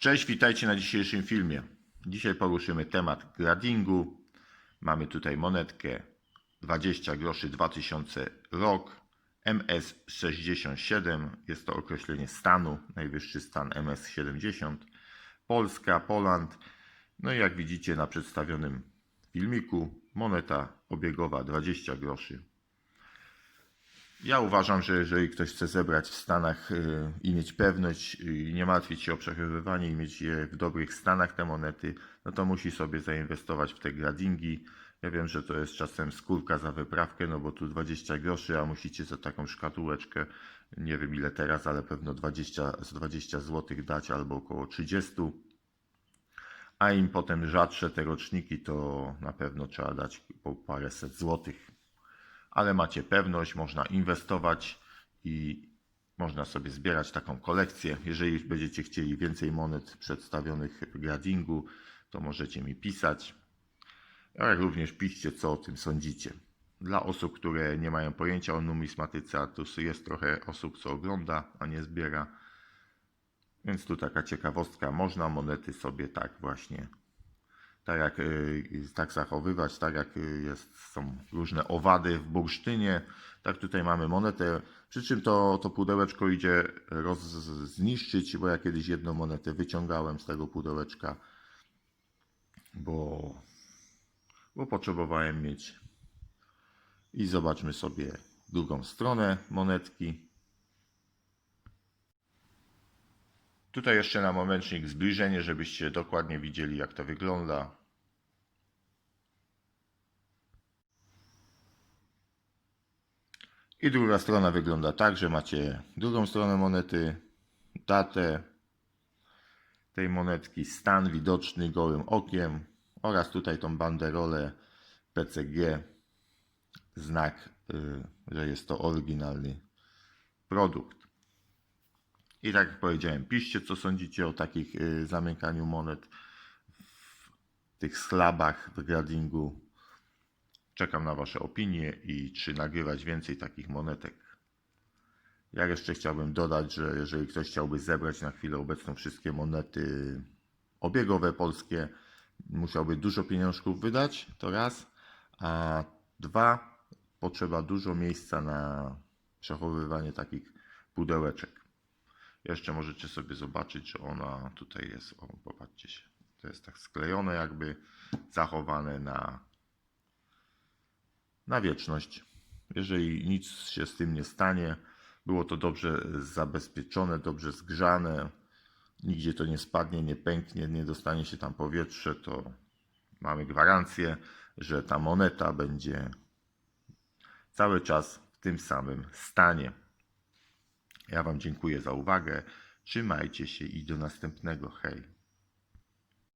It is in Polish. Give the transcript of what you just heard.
Cześć, witajcie na dzisiejszym filmie. Dzisiaj poruszymy temat gradingu. Mamy tutaj monetkę 20 groszy 2000 rok MS67. Jest to określenie stanu, najwyższy stan MS70. Polska, Poland. No i jak widzicie na przedstawionym filmiku, moneta obiegowa 20 groszy. Ja uważam, że jeżeli ktoś chce zebrać w Stanach y, i mieć pewność i nie martwić się o przechowywanie i mieć je w dobrych stanach te monety, no to musi sobie zainwestować w te gradingi. Ja wiem, że to jest czasem skórka za wyprawkę, no bo tu 20 groszy, a musicie za taką szkatułeczkę, nie wiem ile teraz, ale pewno 20, z 20 zł dać albo około 30. A im potem rzadsze te roczniki, to na pewno trzeba dać po paręset złotych ale macie pewność, można inwestować i można sobie zbierać taką kolekcję. Jeżeli będziecie chcieli więcej monet przedstawionych w gradingu, to możecie mi pisać. Jak również piszcie, co o tym sądzicie. Dla osób, które nie mają pojęcia o numizmatyce, a tu jest trochę osób, co ogląda, a nie zbiera. Więc tu taka ciekawostka, można monety sobie tak właśnie tak jak y, tak zachowywać, tak jak y, jest, są różne owady w bursztynie, tak tutaj mamy monetę, przy czym to, to pudełeczko idzie roz, zniszczyć, bo ja kiedyś jedną monetę wyciągałem z tego pudełeczka, bo, bo potrzebowałem mieć. I zobaczmy sobie drugą stronę monetki. Tutaj jeszcze na momencik zbliżenie, żebyście dokładnie widzieli jak to wygląda. I druga strona wygląda tak, że macie drugą stronę monety, datę tej monetki, stan widoczny gołym okiem oraz tutaj tą banderolę PCG, znak, y, że jest to oryginalny produkt. I tak jak powiedziałem, piszcie co sądzicie o takich y, zamykaniu monet w tych slabach w gradingu. Czekam na Wasze opinie i czy nagrywać więcej takich monetek. Ja jeszcze chciałbym dodać, że jeżeli ktoś chciałby zebrać na chwilę obecną wszystkie monety obiegowe polskie, musiałby dużo pieniążków wydać, to raz, a dwa, potrzeba dużo miejsca na przechowywanie takich pudełeczek. Jeszcze możecie sobie zobaczyć, że ona tutaj jest, o, popatrzcie się, to jest tak sklejone jakby, zachowane na, na wieczność. Jeżeli nic się z tym nie stanie, było to dobrze zabezpieczone, dobrze zgrzane, nigdzie to nie spadnie, nie pęknie, nie dostanie się tam powietrze, to mamy gwarancję, że ta moneta będzie cały czas w tym samym stanie. Ja Wam dziękuję za uwagę. Trzymajcie się i do następnego. Hej.